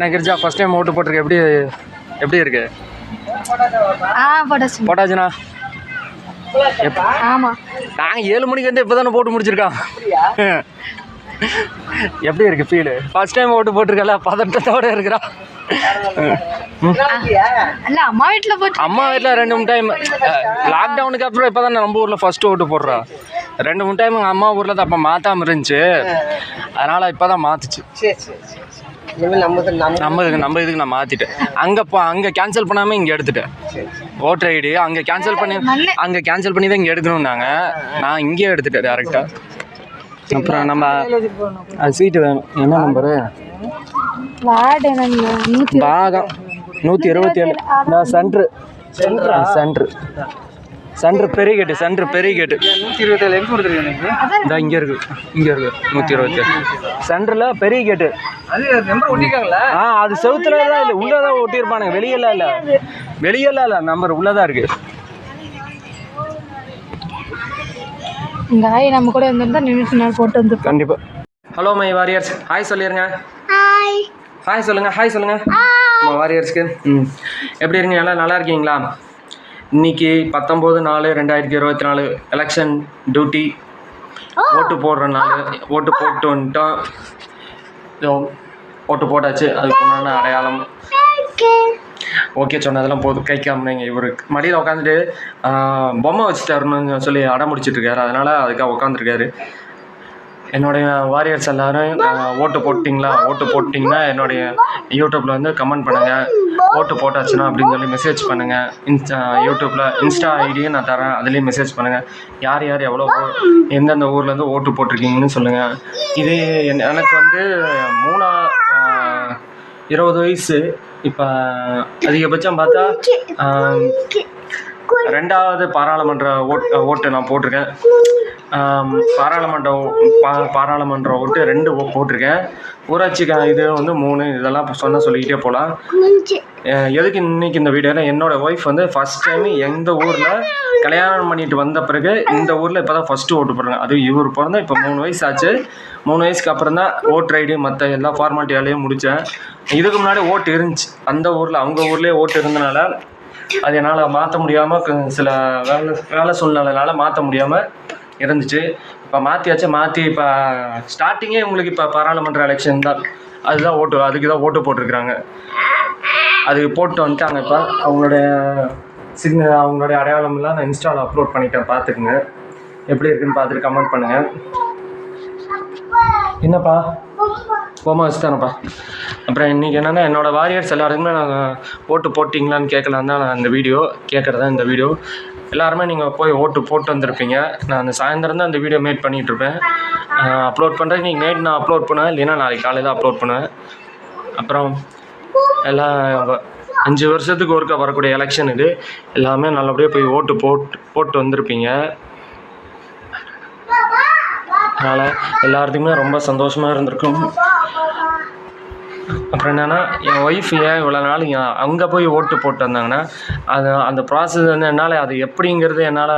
நான் Girija first time ஓட்டு போட்டிருக்கேன் எப்படி எப்படி இருக்கு? ஆ போட்டாச்சு. போட்டாச்சுண்ணா? ஆமாம் நாங்கள் ஏழு மணிக்கு வந்து இப்போ தானே போட்டு முடிச்சிருக்கோம். எப்படி இருக்கு ஃபீலு ஃபர்ஸ்ட் டைம் ஓட்டு போட்டிருக்கல பதட்டத்தோட இருக்கிறா அம்மா வீட்டில் போட்டு அம்மா வீட்டில் ரெண்டு மூணு டைம் லாக்டவுனுக்கு அப்புறம் இப்போ தான் நம்ம ஊரில் ஃபர்ஸ்ட் ஓட்டு போடுறா ரெண்டு மூணு டைம் அம்மா ஊரில் தான் அப்போ மாற்றாம இருந்துச்சு. அதனால் இப்போ தான் மாற்றுச்சு சரி சரி சரி. இனிமேல் நம்ம நம்ம நம்ம இதுக்கு நம்ம இதுக்கு நான் மாற்றிட்டேன் அங்கே போ அங்கே கேன்சல் பண்ணாமல் இங்கே எடுத்துட்டேன். ஓட்டர் ஐடி அங்கே கேன்சல் பண்ணி. அங்கே கேன்சல் பண்ணி தான் இங்கே எடுக்கணும்னாங்க. நான் இங்கேயே எடுத்துட்டேன் டேரெக்டாக அப்புறம் நம்ம அது சீட்டு வேணும். என்ன நம்பரு பாகம். நூற்றி இருபத்தி ஏழு. சென்ட்ரு சென்ட்ரு சென்ட்ரு பெரிய கேட்டு சென்ட்ரு பெரிய கேட்டு நூற்றி இருபத்தேழு எங்கே கொடுத்துருக்கீங்க இந்த இங்கே இருக்கு இங்கே இருக்கு நூற்றி இருபத்தி ஏழு சென்டரில் பெரிய கேட்டு அது நம்பர் ஒட்டிக்காங்களா ஆ அது செவுத்துல தான் இல்லை உள்ளே தான் ஒட்டியிருப்பானுங்க வெளியெல்லாம் இல்லை. வெளியெல்லாம் இல்லை நம்பர் உள்ளே தான் இருக்குது இந்த ஆய் நம்ம கூட இருந்திருந்தா நிமிஷம் நாள் போட்டு வந்து கண்டிப்பாக ஹலோ மை வாரியர்ஸ் ஹாய் சொல்லிடுங்க ஹாய் ஹாய் சொல்லுங்கள் ஹாய் சொல்லுங்கள் நம்ம வாரியர்ஸ்க்கு ம். எப்படி இருக்கீங்க? எல்லாம் நல்லா இருக்கீங்களா? இன்னைக்கு பத்தொம்போது நாலு ரெண்டாயிரத்தி இருபத்தி நாலு எலெக்ஷன் டியூட்டி ஓட்டு போடுற நாள் ஓட்டு போட்டு வந்துட்டோம். ஓட்டு போட்டாச்சு. அதுக்கு உண்டான அடையாளம். ஓகே சொன்னதெல்லாம் போதும். கை காமினீங்க இவருக்கு. மடியில் உட்காந்துட்டு பொம்மை வச்சுட்டாருன்னு சொல்லி அடம் முடிச்சிட்டு இருக்காரு. அதனால் அதுக்காக உட்காந்துருக்காரு என்னுடைய வாரியர்ஸ் எல்லாரும் ஓட்டு போட்டிங்களா? ஓட்டு போட்டிங்கன்னா என்னுடைய யூடியூப்பில் வந்து கமெண்ட் பண்ணுங்கள் ஓட்டு போட்டாச்சுன்னா அப்படின்னு சொல்லி மெசேஜ் பண்ணுங்கள் இன்ஸ்டா யூடியூப்பில் இன்ஸ்டா ஐடியும் நான் தரேன். அதுலேயும் மெசேஜ் பண்ணுங்கள் யார் யார் எவ்வளோ எந்தெந்த ஊர்லேருந்து ஓட்டு போட்டிருக்கீங்கன்னு சொல்லுங்கள் இது என்- எனக்கு வந்து மூணா இருபது வயசு. இப்போ அதிகபட்சம் பார்த்தா ரெண்டாவது பாராளுமன்ற ஓட் ஓட்டு நான் போட்டிருக்கேன். பாராளுமன்ற பா- பாராளுமன்ற ஓட்டு ரெண்டு போட்டிருக்கேன். ஊராட்சி இது வந்து மூணு இதெல்லாம் சொன்ன சொல்லிக்கிட்டே போகலாம் எதுக்கு இன்னைக்கு இந்த வீடியோனா என்னோட ஒய்ஃப் வந்து ஃபர்ஸ்ட் டைம் எந்த ஊரில் கல்யாணம் பண்ணிட்டு வந்த பிறகு இந்த ஊரில் இப்போ தான் ஃபஸ்ட்டு ஓட்டு போடுறாங்க. அது இவர் பிறந்தா இப்போ மூணு வயசு ஆச்சு. மூணு வயசுக்கு அப்புறம் தான் ஓட் ஐடி மற்ற எல்லா ஃபார்மாலிட்டி வேலையும் முடித்தேன் இதுக்கு முன்னாடி ஓட்டு இருந்துச்சு. அந்த ஊரில் அவங்க ஊர்லேயே ஓட்டு இருந்தனால அது என்னால் மாற்ற முடியாமல் சில வேலை வேலை சூழ்நிலைனால மாற்ற முடியாமல் இருந்துச்சு. இப்போ மாற்றியாச்சு மாற்றி இப்போ ஸ்டார்டிங்கே உங்களுக்கு இப்போ பாராளுமன்ற எலெக்ஷன் தான். அதுதான் ஓட்டு அதுக்கு தான் ஓட்டு போட்டிருக்கிறாங்க. அது போட்டு வந்துட்டாங்க இப்போ. அவங்களுடைய சிக்ன அவங்களுடைய அடையாளம்லாம் நான் இன்ஸ்டாவில் அப்லோட் பண்ணிட்டேன். பார்த்துக்குங்க எப்படி இருக்குன்னு பார்த்துட்டு கமெண்ட் பண்ணுங்கள் என்னப்பா? பொம்மை வச்சுதானப்பா அப்புறம் இன்றைக்கி என்னென்னா என்னோடய வாரியர்ஸ் எல்லாருக்குமே நாங்கள் ஓட்டு போட்டிங்களான்னு கேட்கலாம் தான் நான் இந்த வீடியோ கேட்குறது தான் இந்த வீடியோ எல்லாருமே நீங்கள் போய் ஓட்டு போட்டு வந்திருப்பீங்க. நான் அந்த சாயந்தரம் தான் இந்த வீடியோ மேட் பண்ணிகிட்ருப்பேன் அப்லோட் பண்ணுறேன் நீங்கள் நைட் நான் அப்லோட் பண்ணுவேன். இல்லைன்னா நாளைக்கு காலையில் அப்லோட் பண்ணுவேன். அப்புறம் எல்லாம் அஞ்சு வருஷத்துக்கு ஒருக்கா வரக்கூடிய எலெக்ஷன் இது. எல்லாமே நல்லபடியாக போய் ஓட்டு போட்டு போட்டு வந்திருப்பீங்க. அதனால் எல்லாத்துக்குமே ரொம்ப சந்தோஷமாக இருந்திருக்கும். அப்புறம் என்னென்னா என் ஒய்ஃப் ஏன் இவ்வளோ நாள் அங்கே போய் ஓட்டு போட்டு வந்தாங்கன்னா அது அந்த ப்ராசஸ் வந்து என்னால் அது எப்படிங்கிறது என்னால்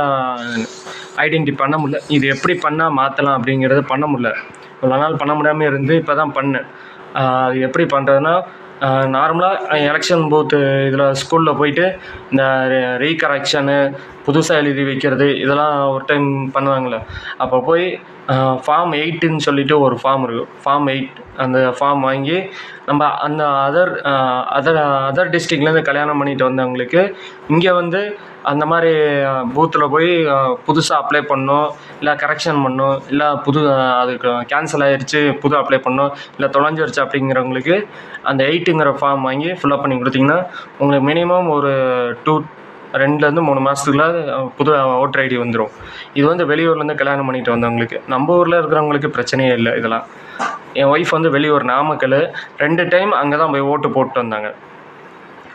ஐடென்டி பண்ண முடியல. இது எப்படி பண்ணால் மாற்றலாம் அப்படிங்கிறது பண்ண முடியல. இவ்வளோ நாள் பண்ண முடியாமல் இருந்து இப்போ தான் பண்ணேன் அது எப்படி பண்ணுறதுன்னா நார்மலாக எலெக்ஷன் பூத்து இதில் ஸ்கூலில் போயிட்டு இந்த ரீகரெக்ஷனு புதுசாக எழுதி வைக்கிறது இதெல்லாம் ஒரு டைம் பண்ணுவாங்கள்ல அப்போ போய் ஃபார்ம் எயிட்டுன்னு சொல்லிட்டு ஒரு ஃபார்ம் இருக்குது ஃபார்ம் எயிட் அந்த ஃபார்ம் வாங்கி நம்ம அந்த அதர் அதர் அதர் டிஸ்ட்ரிக்ட்லேருந்து கல்யாணம் பண்ணிட்டு வந்தவங்களுக்கு இங்கே வந்து அந்த மாதிரி பூத்தில் போய் புதுசாக அப்ளை பண்ணணும் இல்லை கரெக்ஷன் பண்ணோம் இல்லை புது அதுக்கு கேன்சல் ஆயிடுச்சு புது அப்ளை பண்ணணும் இல்லை தொலைஞ்சிருச்சு அப்படிங்கிறவங்களுக்கு அந்த எயிட்டுங்கிற ஃபார்ம் வாங்கி ஃபில்அப் பண்ணி கொடுத்தீங்கன்னா உங்களுக்கு மினிமம் ஒரு டூ ரெண்டுலேருந்து மூணு மாதத்துக்குள்ள புது ஓட்டர் ஐடி வந்துடும் இது வந்து வெளியூர்லேருந்து கல்யாணம் பண்ணிட்டு வந்தவங்களுக்கு. நம்ம ஊரில் இருக்கிறவங்களுக்கு பிரச்சனையே இல்லை இதெல்லாம். என் ஒய்ஃப் வந்து வெளியூர் நாமக்கல். ரெண்டு டைம் அங்கே தான் போய் ஓட்டு போட்டு வந்தாங்க.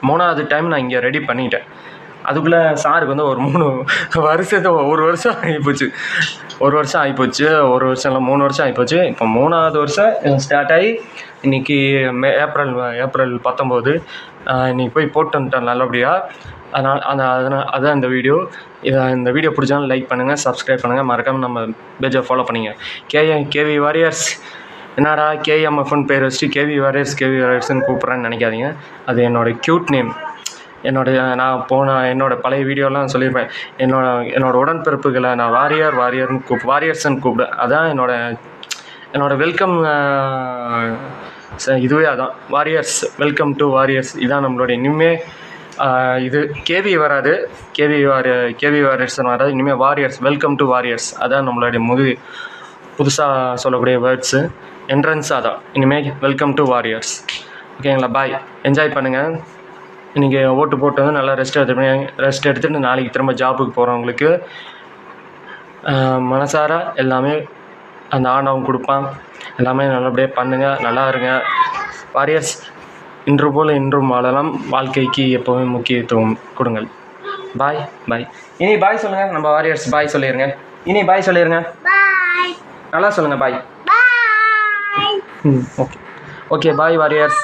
மூணாவது டைம் நான் இங்கே ரெடி பண்ணிட்டேன். அதுக்குள்ளே சாருக்கு வந்து ஒரு மூணு வருஷத்து ஒரு வருஷம் ஆகிப்போச்சு. ஒரு வருஷம் ஆகிப்போச்சு ஒரு வருஷம் இல்லை மூணு வருஷம் ஆகிப்போச்சு. இப்போ மூணாவது வருஷம் ஸ்டார்ட் ஆகி இன்றைக்கி மே ஏப்ரல் ஏப்ரல் பத்தொம்போது இன்றைக்கி போய் போட்டு வந்துட்டேன் நல்லபடியாக அதனால் அந்த அதனால் அதுதான் இந்த வீடியோ இதை இந்த வீடியோ பிடிச்சாலும் லைக் பண்ணுங்கள் சப்ஸ்கிரைப் பண்ணுங்கள் மறக்காமல் நம்ம பேஜை ஃபாலோ பண்ணிங்க. KM KV warriors. என்னடா கேஎம்எஃப்னு பேர் வச்சுட்டு கேவி வாரியர்ஸ் கேவி வாரியர்ஸ்னு கூப்பிட்றேன்னு நினைக்காதீங்க. அது என்னோட க்யூட் நேம் என்னோடைய நான் போன என்னோட பழைய வீடியோலாம் சொல்லியிருப்பேன். என்னோட என்னோட உடன்பிறப்புகளை நான் வாரியர் வாரியர்னு கூப் வாரியர்ஸ்ன்னு கூப்பிடுவேன் அதான் என்னோட என்னோட வெல்கம் இதுவே அதான். Warriors welcome to warriors. இதான் நம்மளுடைய இனிமே இது கேவி வராது. கேவி வாரிய கேவி வாரியர்ஸ் வராது. இனிமேல் வாரியர்ஸ் வெல்கம் டு வாரியர்ஸ் அதான் நம்மளுடைய முது புதுசாக சொல்லக்கூடிய வேர்ட்ஸு என்ட்ரன்ஸ் அதான் இனிமேல் வெல்கம் டு வாரியர்ஸ் ஓகேங்களா பாய் என்ஜாய் பண்ணுங்கள் இன்றைக்கி ஓட்டு போட்டு வந்து நல்லா ரெஸ்ட் எடுத்து ரெஸ்ட் எடுத்துகிட்டு நாளைக்கு திரும்ப ஜாபுக்கு போகிறவங்களுக்கு மனசார எல்லாமே அந்த ஆண்டவன் கொடுப்பான். எல்லாமே நல்லபடியாக பண்ணுங்கள் நல்லா இருங்க. வாரியர்ஸ் இன்று போல் இன்றும் வாழலாம். வாழ்க்கைக்கு எப்போவுமே முக்கியத்துவம் கொடுங்கள். பாய் பாய். இனி பாய் சொல்லுங்கள் நம்ம வாரியர்ஸ் பாய் சொல்லிடுங்க இனி பாய் சொல்லிடுங்க நல்லா சொல்லுங்கள் பாய். பாய். ம் ஓகே ஓகே பாய் வாரியர்ஸ்